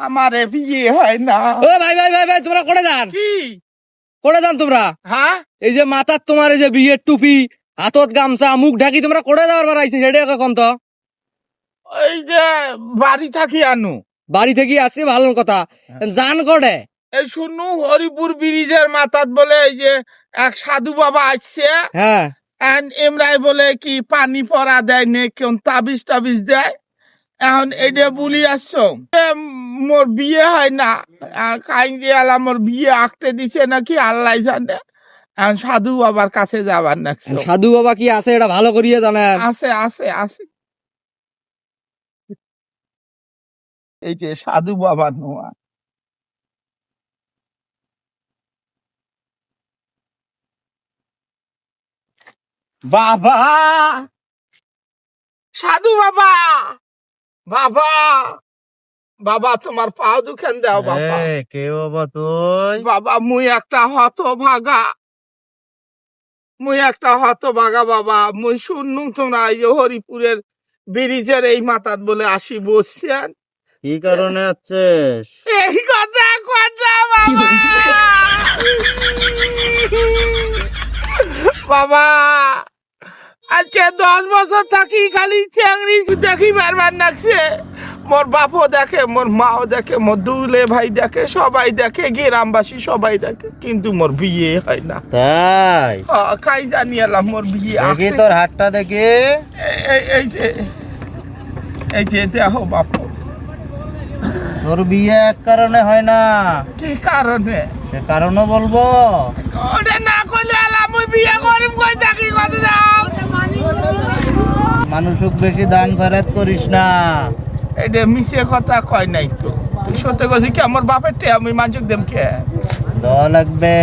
আমার বিয়ে হয় না। ও ভাই ভাই ভাই ভাই তোমরা করে যান? কি? করে যান তোমরা? হ্যাঁ? এই যে মাথার তোমার এই যে বিয়ের টুপি হাতত গামছা মুখ ঢাকি তোমরা করে যাওয়ার বার আইছে সেটা কখন তো? এই যে বাড়ি থাকি আনু। বাড়ি থেকে আসি ভালো কথা। জান করে এই শুনু হরিপুর ব্রিজের মাথাত বলে এই যে এক সাধু বাবা আসছে। হ্যাঁ। এমরাই বলে কি পানি পরা দেয় নে কোন তাবিজ টাবিজ দেয়? এখন এটা বলি আসছো মোর বিয়ে হয় না কাইন দিয়ে আলা মোর বিয়ে আঁকতে দিছে নাকি আল্লাহ জানে। এখন সাধু বাবার কাছে যাবার নাকছো সাধু বাবা কি আছে এটা ভালো করিয়ে জানেন। আছে আছে আছে। এই যে সাধু বাবার নোয়া। বাবা! সাধু বাবা! বাবা বাবা তোমার পা দুখান দাও বাবা। কে বাবা তুই? বাবা মুই একটা হত ভাগা মুই একটা হত ভাগা বাবা। মুই শুননু তোমরা এই হরিপুরের ব্রিজের এই মাথাত বলে আসি বসছেন কি কারণে আছিস এই কথা কথা বাবা। বাবা আজকে দশ বছর থাকি খালি চেংড়ি দেখি বারবার নাকছে মোর বাপও দেখে মোর মাও দেখে মোর দুলে ভাই দেখে সবাই দেখে গ্রামবাসী সবাই দেখে কিন্তু মোর বিয়ে হয় না। তাই? খাই জানি এলাম মোর বিয়ে দেখি তোর হাতটা দেখি। এই- যে এই যে দেহ বাপ। তোর বিয়ে এক কারণে হয় না। কি কারণে? সে কারণও বলব। ওটা না করলে এলাম ওই বিয়ে করিম কই থাকি কত দাও মানুষক বেশি দান খয়রাত করিস না। এটা মিশে কথা কয় নাই তো। তুই সত্যি কছি কি আমার বাপের টে আমি মানুষ দেম কে? দেওয়া লাগবে।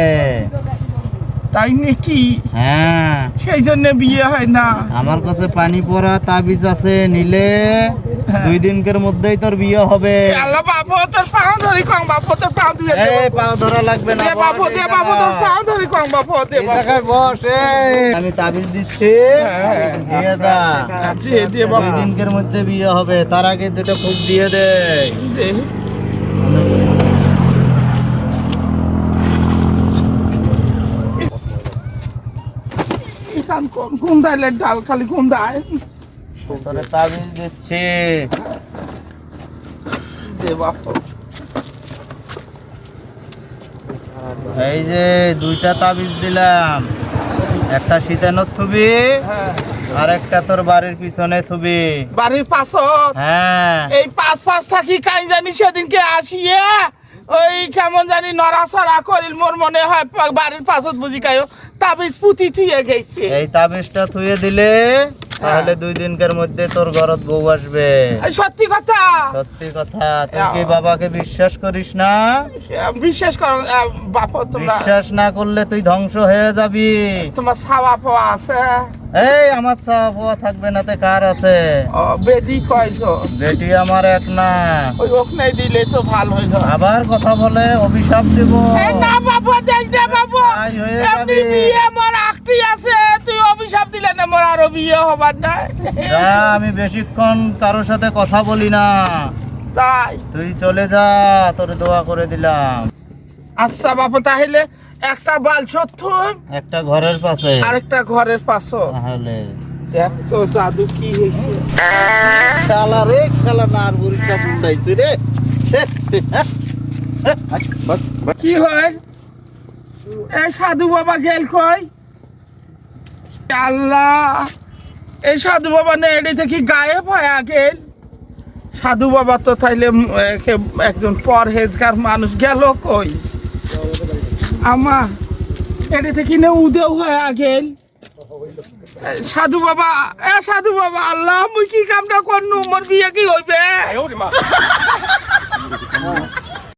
তাই নাকি? হ্যাঁ। সেই জন্য বিয়ে হয় না। আমার কাছে পানি পড়া তাবিজ আছে নিলে দুই দিনকের মধ্যেই তোর বিয়ে হবে। আল্লাহ বাবু তোর পাও ধরি তোর পাও দিয়ে দে এই পাও ধরা লাগবে না দে বাবু দে এই তোর জায়গায়। ধরি কম বাবু দে এই বাবু বস, আমি তাবিজ দিচ্ছি। হ্যাঁ, দিয়ে যা। দিয়ে দিয়ে দুই দিনকের মধ্যে বিয়ে হবে তার আগে দুটো ফুক দিয়ে দে। দে। এখান কোন গুন্দাইলে ডাল খালি গুন্দায় তোরে তাবিজ দিচ্ছি। দে বাবু এই যে দুইটা তাবিজ দিলাম। একটা শীতানোর থুবি হ্যাঁ। আর একটা তোর বাড়ির পিছনে থুবি। বাড়ির পাশত হ্যাঁ। এই পাঁচ পাঁচ থাকি কাই জানি সেদিনকে আসিয়ে ওই কেমন জানি নড়াচড়া করিল মোর মনে হয় বাড়ির পাশত বুঝি কায়ো তাবিজ পুঁতি থুয়ে গেছে। এই তাবিজটা থুয়ে দিলে তাহলে দুই দিনকার মধ্যে তোর ঘরত বউ আসবে। সত্যি কথা? সত্যি কথা। তুই কি বাবাকে বিশ্বাস করিস না? বিশ্বাস করো বাপ তোমরা বিশ্বাস না করলে তুই ধ্বংস হয়ে যাবি। তোমার ছাওয়া পাওয়া আছে? এই আমার চাওয়া পাওয়া থাকবে না তে কার আছে? বেডি কয়ছো বেটি আমার এক না। ওই ওখানে দিলে তো ভালো হইল। আবার কথা বলে অভিশাপ দেব। না বাবু দেখ না বাবু। হয়ে যাবে। বিয়ে মোর আকটি আছে। অভিশাপ দিলে না মোর আরও বিয়ে হবার যা আমি বেশিক্ষণ কারোর সাথে কথা বলি না। তাই? তুই চলে যা তোর দোয়া করে দিলাম। আচ্ছা বাপু তাহলে একটা বাল সত্তর একটা ঘরের পাশে। আরেকটা ঘরের পাশে। তাহলে। দেখ তো জাদু কি হয়েছে শালা রে শালা নার বুড়িটা উঠাইছে রে। ছে, ছে, হ্যাঁ। কি হয়? এই সাধু বাবা গেল কই? আল্লাহ এই সাধু বাবা না এড়ি থেকে গায়েব হয়ে গেল সাধু বাবা তো তাইলে একজন পরহেজগার মানুষ গেল কই? আমা এড়ি থেকে না উদেও হয়ে গেল এ, সাধু বাবা এ সাধু বাবা আল্লাহ মুই কি কামটা করনু? মোর বিয়ে কি হইবে?